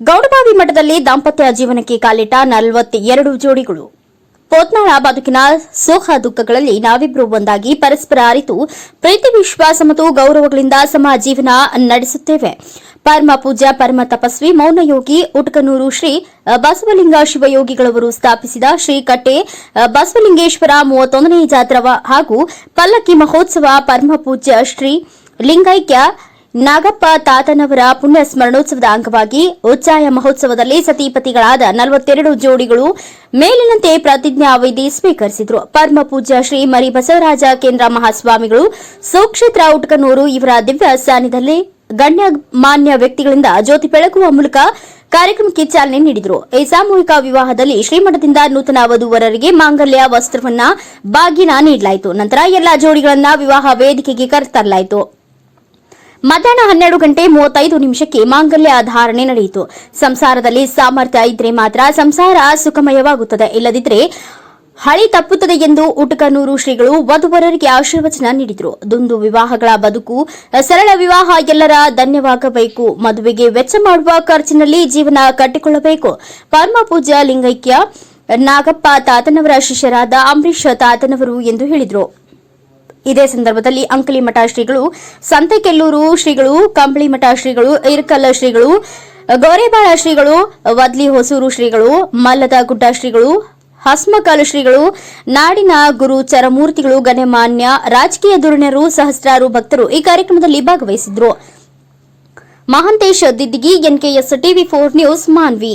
ಗೌಡಬಾವಿ ಮಠದಲ್ಲಿ ದಾಂಪತ್ಯ ಜೀವನಕ್ಕೆ ಕಾಲಿಟ್ಟ ನಲವತ್ತೆರಡು ಜೋಡಿಗಳು. ಪೋತ್ನಾಳ ಬದುಕಿನ ಸುಖ ದುಃಖಗಳಲ್ಲಿ ನಾವಿಬ್ಬರು ಒಂದಾಗಿ ಪರಸ್ಪರ ಅರಿತು, ಪ್ರೀತಿ, ವಿಶ್ವಾಸ ಮತ್ತು ಗೌರವಗಳಿಂದ ಸಮ ಜೀವನ ನಡೆಸುತ್ತೇವೆ. ಪರಮ ಪೂಜ್ಯ, ಪರಮ ತಪಸ್ವಿ ಮೌನಯೋಗಿ ಉಟ್ಕನೂರು ಶ್ರೀ ಬಸವಲಿಂಗ ಶಿವಯೋಗಿಗಳವರು ಸ್ಥಾಪಿಸಿದ ಶ್ರೀ ಕಟ್ಟೆ ಬಸವಲಿಂಗೇಶ್ವರ ಮೂವತ್ತೊಂದನೇ ಜಾತ್ರವ ಹಾಗೂ ಪಲ್ಲಕ್ಕಿ ಮಹೋತ್ಸವ ಪರಮ ಪೂಜ್ಯ ಶ್ರೀ ಲಿಂಗೈಕ್ಯ ನಾಗಪ್ಪ ತಾತನವರ ಪುಣ್ಯ ಸ್ಮರಣೋತ್ಸವದ ಅಂಗವಾಗಿ ಉಚ್ಚಾಯ ಮಹೋತ್ಸವದಲ್ಲಿ ಸತಿಪತಿಗಳಾದ ನಲವತ್ತೆರಡು ಜೋಡಿಗಳು ಮೇಲಿನಂತೆ ಪ್ರತಿಜ್ಞಾ ವಿಧಿ ಸ್ವೀಕರಿಸಿದರು. ಪರಮ ಪೂಜ್ಯ ಶ್ರೀ ಮರಿ ಬಸವರಾಜ ಕೇಂದ್ರ ಮಹಾಸ್ವಾಮಿಗಳು ಸುಕ್ಷೇತ್ರ ಉಟ್ಕನೂರು ಇವರ ದಿವ್ಯ ಸಾನ್ನಿಧ್ಯದಲ್ಲಿ ಗಣ್ಯಮಾನ್ಯ ವ್ಯಕ್ತಿಗಳಿಂದ ಜ್ಯೋತಿ ಬೆಳಗುವ ಮೂಲಕ ಕಾರ್ಯಕ್ರಮಕ್ಕೆ ಚಾಲನೆ ನೀಡಿದರು. ಈ ಸಾಮೂಹಿಕ ವಿವಾಹದಲ್ಲಿ ಶ್ರೀಮಠದಿಂದ ನೂತನ ವಧುವರರಿಗೆ ಮಾಂಗಲ್ಯ, ವಸ್ತ್ರವನ್ನ ಬಾಗಿನ ನೀಡಲಾಯಿತು. ನಂತರ ಎಲ್ಲಾ ಜೋಡಿಗಳನ್ನ ವಿವಾಹ ವೇದಿಕೆಗೆ ಕರೆತರಲಾಯಿತು. ಮಧ್ಯಾಹ್ನ ಹನ್ನೆರಡು ಗಂಟೆ ಮೂವತ್ತೈದು ನಿಮಿಷಕ್ಕೆ ಮಾಂಗಲ್ಯ ಧಾರಣೆ ನಡೆಯಿತು. ಸಂಸಾರದಲ್ಲಿ ಸಾಮರ್ಥ್ಯ ಇದ್ರೆ ಮಾತ್ರ ಸಂಸಾರ ಸುಖಮಯವಾಗುತ್ತದೆ. ಇಲ್ಲದಿದ್ರೆ ಹಳಿ ತಪ್ಪುತ್ತದೆ ಎಂದು ಉಟಕನೂರು ಶ್ರೀಗಳು ವಧುವರರಿಗೆ ಆಶೀರ್ವಚನ ನೀಡಿದರು. ದುಂದು ವಿವಾಹಗಳ ಬದುಕು, ಸರಳ ವಿವಾಹ ಎಲ್ಲರ ಧನ್ಯವಾಗಬೇಕು. ಮದುವೆಗೆ ವೆಚ್ಚ ಮಾಡುವ ಖರ್ಚಿನಲ್ಲಿ ಜೀವನ ಕಟ್ಟಿಕೊಳ್ಳಬೇಕು. ಪರಮ ಪೂಜ್ಯ ಲಿಂಗೈಕ್ಯ ನಾಗಪ್ಪ ತಾತನವರ ಶಿಷ್ಯರಾದ ಅಂಬರೀಷ್ ತಾತನವರು ಎಂದು ಹೇಳಿದರು. ಇದೇ ಸಂದರ್ಭದಲ್ಲಿ ಅಂಕಲಿಮಠ ಶ್ರೀಗಳು, ಸಂತೆಕೆಲ್ಲೂರು ಶ್ರೀಗಳು ಕಂಬಳಿಮಠ ಶ್ರೀಗಳು, ಇರ್ಕಲ್ಲ ಶ್ರೀಗಳು, ಗೌರೇಬಾಳ ಶ್ರೀಗಳು, ವದ್ಲಿ ಹೊಸೂರು ಶ್ರೀಗಳು, ಮಲ್ಲದ ಗುಡ್ಡ ಶ್ರೀಗಳು ಹಸ್ಮಕಾಲು ಶ್ರೀಗಳು, ನಾಡಿನ ಗುರು ಚರಮೂರ್ತಿಗಳು ಗಣ್ಯಮಾನ್ಯ ರಾಜಕೀಯ ಧುರಣರು ಸಹಸ್ರಾರು ಭಕ್ತರು ಈ ಕಾರ್ಯಕ್ರಮದಲ್ಲಿ ಭಾಗವಹಿಸಿದ್ರು. Mahantesh Diddigi, NKS TV four news, Manvi.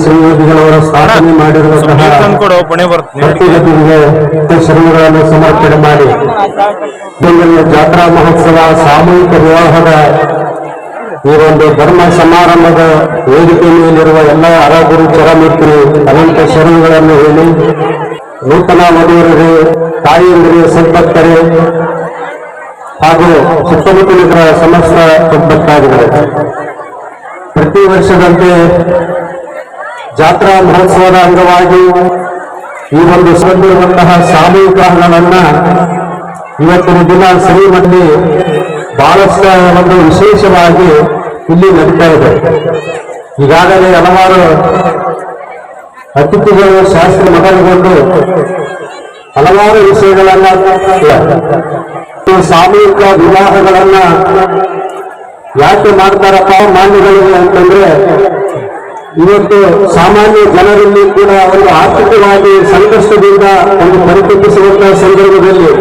ಶ್ರೀಯೋಗಿಗಳವರ ಸ್ಥಾಪನೆ ಮಾಡಿರುವಂತಹ ಶರಣಗಳನ್ನು ಸಮರ್ಪಣೆ ಮಾಡಿ. ಬೆಂಗಳೂರು ಜಾತ್ರಾ ಮಹೋತ್ಸವ ಸಾಮೂಹಿಕ ವಿವಾಹದ ಈ ಒಂದು ಧರ್ಮ ಸಮಾರಂಭದ ವೇದಿಕೆ ಮೇಲಿರುವ ಎಲ್ಲ ಅರಗುರು ಚರಮಿತ್ರಿ ಅನಂತ ಶರಣಗಳನ್ನು ಹೇಳಿ ನೂತನ ಮದುವರಿಗೆ ತಾಯಿಯಂದಿರಿಗೆ ಸಂಪತ್ತರೆ ಹಾಗೂ ಸುತ್ತಮುತ್ತಲಿನ ಸಮಸ್ತ ಸಂಪತ್ತಾಗಿದೆ ಪ್ರತಿ ವರ್ಷದಂತೆ ಮಹೋತ್ಸವದ ಅಂಗವಾಗಿ ಈ ಒಂದು ಸಂದಿರುವಂತಹ ಸಾಮೂಹಿಕ ಹಣವನ್ನ ಇವತ್ತಿನ ದಿನ ಶ್ರೀಮಠದಲ್ಲಿ ಬಹಳಷ್ಟು ಒಂದು ವಿಶೇಷವಾಗಿ ಇಲ್ಲಿ ನಡೀತಾ ಇದೆ. ಈಗಾಗಲೇ ಹಲವಾರು ಅತಿಥಿಗಳು, ಶಾಸ್ತ್ರ ಮಗನಗೊಂಡು ಹಲವಾರು ವಿಷಯಗಳನ್ನ ಸಾಮೂಹಿಕ ವಿವಾಹಗಳನ್ನ ಯಾಕೆ ಮಾಡ್ತಾರಪ್ಪ ಮಾನ್ಯಗಳಿಗೆ ಅಂತಂದ್ರೆ ಇವತ್ತು ಸಾಮಾನ್ಯ ಜನರಲ್ಲಿ ಕೂಡ ಒಂದು ಆರ್ಥಿಕವಾಗಿ ಸಂಕಷ್ಟದಿಂದ ಒಂದು ಪರಿತಪಿಸುವಂತಹ ಸಂದರ್ಭದಲ್ಲಿ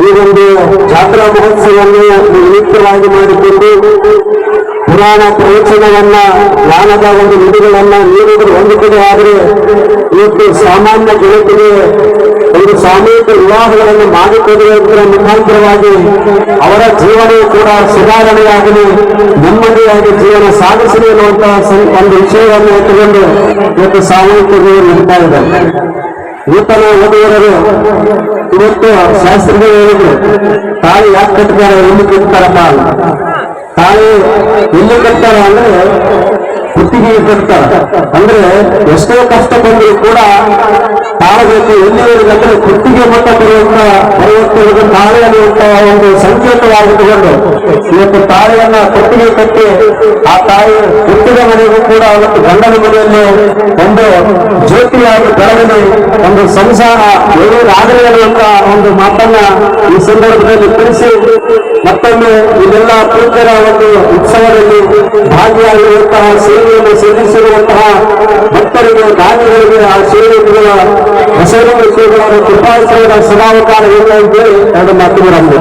ಈ ಒಂದು ಜಾತ್ರಾ ಮಹೋತ್ಸವವನ್ನು ನಿಮಿತ್ತವಾಗಿ ಮಾಡಿಕೊಂಡು ಪುರಾಣ ಪ್ರವಚನವನ್ನ, ಜ್ಞಾನದ ಒಂದು ನಿಧಿಗಳನ್ನ ನೀಡಿದ್ರು ಒಂದು ಕಡೆ ಆದರೆ ಇವತ್ತು ಸಾಮಾನ್ಯ ಜನತೆಗೆ ಸಾಮೂಹಿಕ ವಿವಾಹಗಳನ್ನು ಮಾಡಿಕೊಡುವುದರ ಮುಖಾಂತರವಾಗಿ ಅವರ ಜೀವನ ಕೂಡ ಸುಧಾರಣೆಯಾಗಲಿ, ನೆಮ್ಮದಿಯಾಗಿ ಜೀವನ ಸಾಧಿಸಲಿ ಅನ್ನುವಂತಹ ಒಂದು ವಿಷಯವನ್ನು ಇಟ್ಟುಕೊಂಡು ಇವತ್ತು ಸಾಮೂಹಿಕ ವಿವಾಹ ನಡೀತಾ ಇದೆ ನೂತನ ಓದುವವರು ಇವತ್ತು ಶಾಸ್ತ್ರಗಳು ಹೇಳಿದ್ರು ತಾಯಿ ಯಾಕೆ ಕಟ್ತಾರೆ ಎಲ್ಲಿ ಕಟ್ತಾರಪ್ಪ. ತಾಯಿ ಎಲ್ಲಿ ಕಟ್ತಾರ ಅಂದ್ರೆ ಕುತ್ತಿಗೆ ಕಟ್ತಾರ ಅಂದ್ರೆ ಎಷ್ಟೋ ಕಷ್ಟ ಬಂದರೂ ಕೂಡ ತಾಳಬೇಕು ಎಲ್ಲಿವರೆಗಂದ್ರೆ ಕುತ್ತಿಗೆ ಮಟ್ಟ ಬರುವಂತ ಬರುವಂತ ತಾಳೆ ಅನ್ನುವಂತಹ ಒಂದು ಸಂಕೇತವಾಗಿಟ್ಟುಕೊಂಡು ಇವತ್ತು ತಾಳೆಯನ್ನ ಕುತ್ತಿಗೆ ಕಟ್ಟಿ, ಆ ತಾಯಿ ಹುಟ್ಟಿದ ಮನೆಗೂ ಕೂಡ ಅವತ್ತು ಗಂಡನ ಮನೆಯಲ್ಲಿ ಒಂದು ಜ್ಯೋತಿಯಾಗಿ ಬೆಳಗಲಿ ಒಂದು ಸಂಸಾರ ಏನೇನಾಗಲಿ ಅನ್ನುವಂತ ಒಂದು ಮಾತನ್ನ ಈ ಸಂದರ್ಭದಲ್ಲಿ ತಿಳಿಸಿ, ಮತ್ತೊಮ್ಮೆ ಇದೆಲ್ಲ ಪೂಜ್ಯರ ಒಂದು ಉತ್ಸವದಲ್ಲಿ ಭಾಗಿಯಾಗಿರುವಂತಹ ಸೇವೆಯನ್ನು ಸಲ್ಲಿಸಿರುವಂತಹ ಭಕ್ತರಿಗೆ ದಾನಿಗಳಿಗೆ ಆ ಸೇವೆಗಳ ಬಸವಲಿಂಗ ಶ್ರೀಗಳ ಕೃಪಾಶ್ರಯದ ಸದಾವಕಾರ ಇಲ್ಲ ಅಂತೇಳಿ ಎರಡು ಮಾತುಗಳನ್ನು